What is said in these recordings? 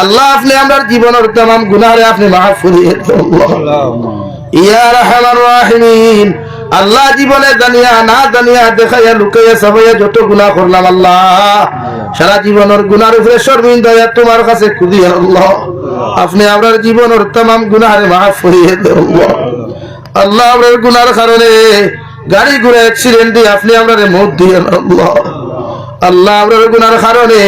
আল্লাহ আপনি আমরা জীবনের তাম গুনারে আপনি মাফ করিয়ে ইয়া রহমান রাহিমিন। আল্লাহ জীবনে দানিয়া না দানিয়া দেখাইয়া লুকাইয়া সবাইয়া যত গুনাহ করলাম আল্লাহ সারা জীবনের গুনার উপরে শর্মিন দয়া তোমার কাছে খুদিয়া আল্লাহ। আপনি আপনার জীবনের তাম গুনারে মাফ করিয়ে দেন আল্লাহ। আপনার গুনার কারণে গাড়ি ঘুরে অ্যাক্সিডেন্ট দিয়ে আপনি আপনার মত দিয়ে আল্লাহ। আল্লাহ আপনার গুনার কারণে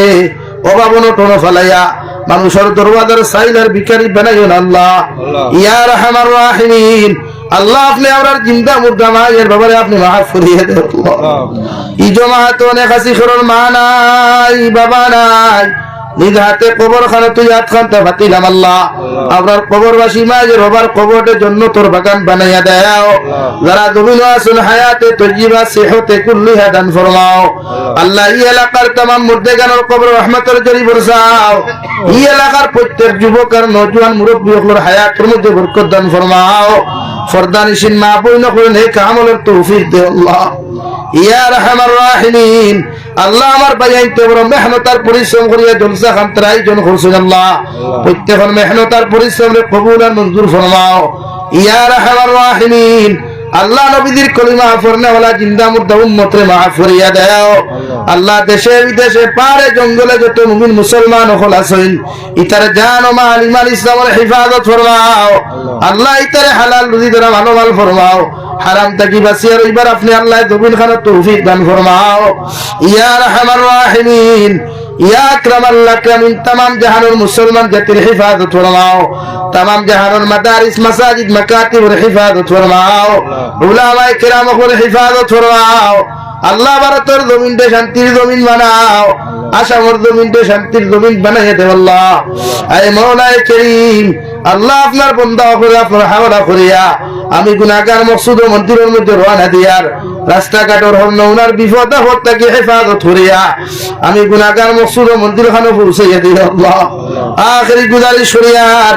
অভাব অনটন ফেলাইয়া মানুষের দরবাজার সাইলার ভিকারি বানাইও না আল্লাহ। ইয়া হামার রাহিমিন। আল্লাহ আপনি আপনার চিন্তা মুদ্রা মায়ের ব্যাপারে আপনি মাফ করিয়ে দেন। ইজো মাহাত অনেক আসি মা নাই বাবা নাই। নিজ হাতে কবর খানে তুই হাত খানতে ভাতিলাম আল্লাহ। আপনার কবরবাসী মায়ের বাবার কবরের জন্য তোর বাগান বানাইয়া দেও যারা জমিন আসুন হায়াতে তজিবা সেহতে কুল্লি হাদান ফরমাও। আল্লাহ। এই এলাকার তামাম মুর্দে গানোর কবর রহমতের জরি বরসাও এই এলাকার প্রত্যেক যুবক আর নজওয়ান মুরব্বী হকলোর হায়াতের মধ্যে বরকত দান ফরমাও। ফরদানিসিন মা বইন করেন হে কামলের তৌফিক দে আল্লাহ। ইয়া রহমান রাহিমিন। আল্লাহ আমার বাজাইতে বড় মেহনতার পরিশ্রম করিয়া জলসা খান তার আয়োজন করছেন আল্লাহ। প্রত্যেকের মেহনতার পরিশ্রম রে কবুল আর মঞ্জুর ফরমাও। ইয়া রহমান রাহিমিন। আল্লাহ নবীদের কলিমা ফরনেওয়ালা জিন্দা মুদ্দা উম্মতরে মাফ করিয়া দেও। আল্লাহ। দেশে বিদেশে পারে জঙ্গলে যত মুমিন মুসলমান হল আছেন ইতার জান ও মাল ইমান ইসলামের হিফাজত ফরমাও। আল্লাহ ইতারে হালাল রুজি দ্বারা ভালো মাল ফরমাও। হারাম তাকি বাঁচিয়ে রইবার আপনি আল্লাহ দবিন খানা তৌফিক দান ফরমাও ইয়া রহমান রাহিমিন ইয়া আকরাম আল্লাহ আকরামিন तमाम জাহানের মুসলমান জাতির হিফাজত ফরমাও तमाम জাহানের মাদারিস মাসাজিদ মাকাতিবের হিফাজত ফরমাও উলামায়ে কিরামের হিফাজত ফরমাও আল্লাহ ভারতের জমিনটা শান্তির জমিন বানাও। আসামর জমিনটা শান্তির জমিন বানাইয়া দেব আল্লাহ। আল্লাহ আপনার বন্ধা করে, আপনার হাওড়া করিয়া, আমি গুনাগার মকসুদ ও মন্দিরের মধ্যে রওনা দিয়ার রাস্তাঘাটের হর নৌনার বিপদ আপদ তাকে হেফাজত করিয়া, আমি গুনাগার মকসুদ ও মন্দির খানো পৌঁছাইয়া দিই আল্লাহ। আখেরি গুজারি সরিয়ার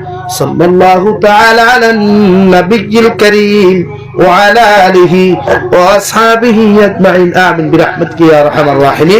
صلى الله تعالى على النبي الكريم وعلى آله وأصحابه أجمعين. آمين برحمتك يا أرحم الراحمين.